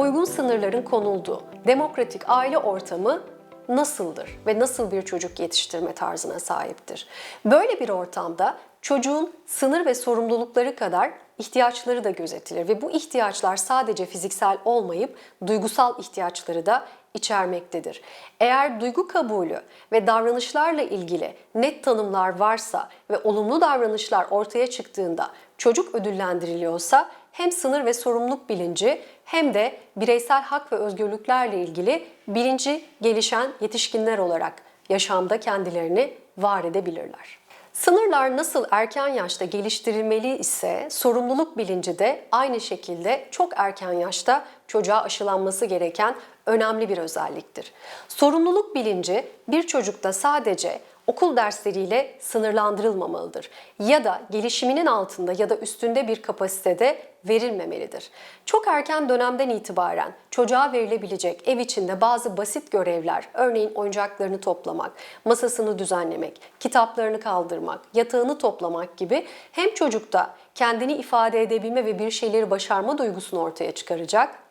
uygun sınırların konulduğu demokratik aile ortamı nasıldır ve nasıl bir çocuk yetiştirme tarzına sahiptir? Böyle bir ortamda çocuğun sınır ve sorumlulukları kadar ihtiyaçları da gözetilir ve bu ihtiyaçlar sadece fiziksel olmayıp duygusal ihtiyaçları da içermektedir. Eğer duygu kabulü ve davranışlarla ilgili net tanımlar varsa ve olumlu davranışlar ortaya çıktığında çocuk ödüllendiriliyorsa hem sınır ve sorumluluk bilinci hem de bireysel hak ve özgürlüklerle ilgili bilinci gelişen yetişkinler olarak yaşamda kendilerini var edebilirler. Sınırlar nasıl erken yaşta geliştirilmeli ise sorumluluk bilinci de aynı şekilde çok erken yaşta çocuğa aşılanması gereken önemli bir özelliktir. Sorumluluk bilinci bir çocukta sadece okul dersleriyle sınırlandırılmamalıdır ya da gelişiminin altında ya da üstünde bir kapasitede verilmemelidir. Çok erken dönemden itibaren çocuğa verilebilecek ev içinde bazı basit görevler, örneğin oyuncaklarını toplamak, masasını düzenlemek, kitaplarını kaldırmak, yatağını toplamak gibi hem çocukta kendini ifade edebilme ve bir şeyleri başarma duygusunu ortaya çıkaracak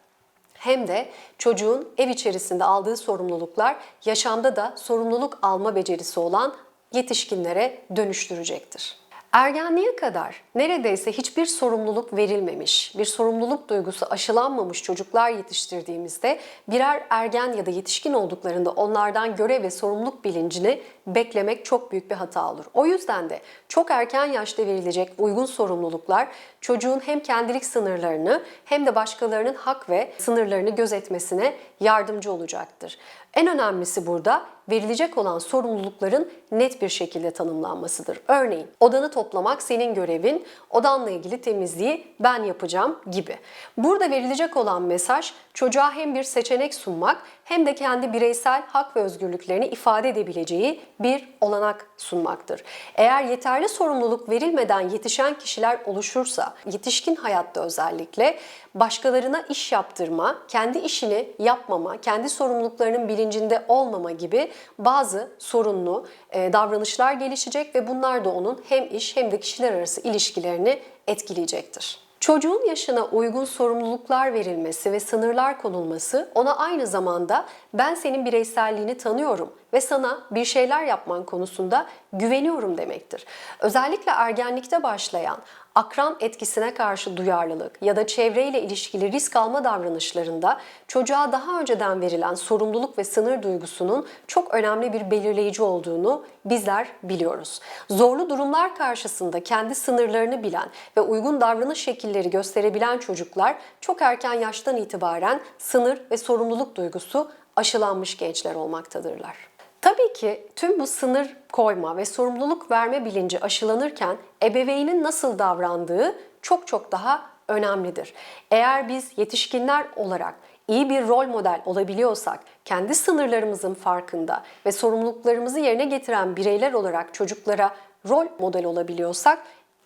hem de çocuğun ev içerisinde aldığı sorumluluklar yaşamda da sorumluluk alma becerisi olan yetişkinlere dönüştürecektir. Ergenliğe kadar neredeyse hiçbir sorumluluk verilmemiş, bir sorumluluk duygusu aşılanmamış çocuklar yetiştirdiğimizde birer ergen ya da yetişkin olduklarında onlardan görev ve sorumluluk bilincini beklemek çok büyük bir hata olur. O yüzden de çok erken yaşta verilecek uygun sorumluluklar çocuğun hem kendilik sınırlarını hem de başkalarının hak ve sınırlarını gözetmesine yardımcı olacaktır. En önemlisi burada verilecek olan sorumlulukların net bir şekilde tanımlanmasıdır. Örneğin odanı toplamak senin görevin, odanla ilgili temizliği ben yapacağım gibi. Burada verilecek olan mesaj çocuğa hem bir seçenek sunmak hem de kendi bireysel hak ve özgürlüklerini ifade edebileceği bir olanak sunmaktır. Eğer yeterli sorumluluk verilmeden yetişen kişiler oluşursa, yetişkin hayatta özellikle başkalarına iş yaptırma, kendi işini yapmama, kendi sorumluluklarının bilincinde olmama gibi bazı sorunlu e, davranışlar gelişecek ve bunlar da onun hem iş hem de kişiler arası ilişkilerini etkileyecektir. Çocuğun yaşına uygun sorumluluklar verilmesi ve sınırlar konulması ona aynı zamanda ben senin bireyselliğini tanıyorum ve sana bir şeyler yapman konusunda güveniyorum demektir. Özellikle ergenlikte başlayan akran etkisine karşı duyarlılık ya da çevreyle ilişkili risk alma davranışlarında çocuğa daha önceden verilen sorumluluk ve sınır duygusunun çok önemli bir belirleyici olduğunu bizler biliyoruz. Zorlu durumlar karşısında kendi sınırlarını bilen ve uygun davranış şekilleri gösterebilen çocuklar çok erken yaştan itibaren sınır ve sorumluluk duygusu aşılanmış gençler olmaktadırlar. Tabii ki tüm bu sınır koyma ve sorumluluk verme bilinci aşılanırken ebeveynin nasıl davrandığı çok çok daha önemlidir. Eğer biz yetişkinler olarak iyi bir rol model olabiliyorsak, kendi sınırlarımızın farkında ve sorumluluklarımızı yerine getiren bireyler olarak çocuklara rol model olabiliyorsak,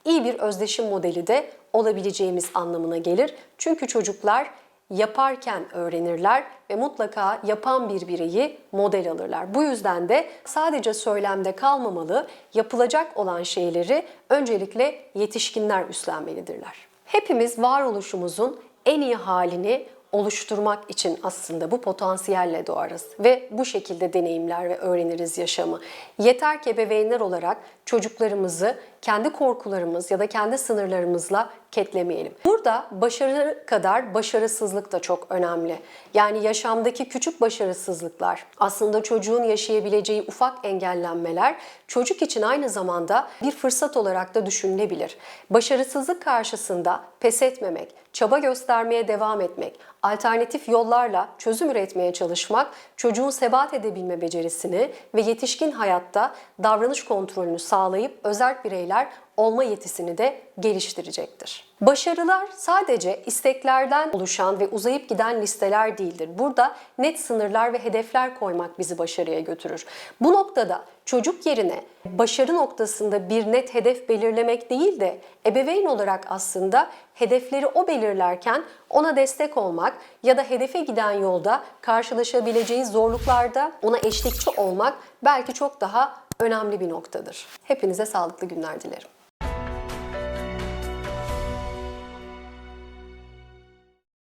iyi bir özdeşim modeli de olabileceğimiz anlamına gelir. Çünkü çocuklar yaparken öğrenirler ve mutlaka yapan bir bireyi model alırlar. Bu yüzden de sadece söylemde kalmamalı, yapılacak olan şeyleri öncelikle yetişkinler üstlenmelidirler. Hepimiz varoluşumuzun en iyi halini oluşturmak için aslında bu potansiyelle doğarız ve bu şekilde deneyimler ve öğreniriz yaşamı. Yeter ki ebeveynler olarak çocuklarımızı kendi korkularımız ya da kendi sınırlarımızla ketlemeyelim. Burada başarı kadar başarısızlık da çok önemli. Yani yaşamdaki küçük başarısızlıklar, aslında çocuğun yaşayabileceği ufak engellenmeler çocuk için aynı zamanda bir fırsat olarak da düşünülebilir. Başarısızlık karşısında pes etmemek, çaba göstermeye devam etmek, alternatif yollarla çözüm üretmeye çalışmak çocuğun sebat edebilme becerisini ve yetişkin hayatta davranış kontrolünü sağlayıp özel bireyler olma yetisini de geliştirecektir. Başarılar sadece isteklerden oluşan ve uzayıp giden listeler değildir. Burada net sınırlar ve hedefler koymak bizi başarıya götürür. Bu noktada çocuk yerine başarı noktasında bir net hedef belirlemek değil de ebeveyn olarak aslında hedefleri o belirlerken ona destek olmak ya da hedefe giden yolda karşılaşabileceği zorluklarda ona eşlikçi olmak belki çok daha önemli bir noktadır. Hepinize sağlıklı günler dilerim.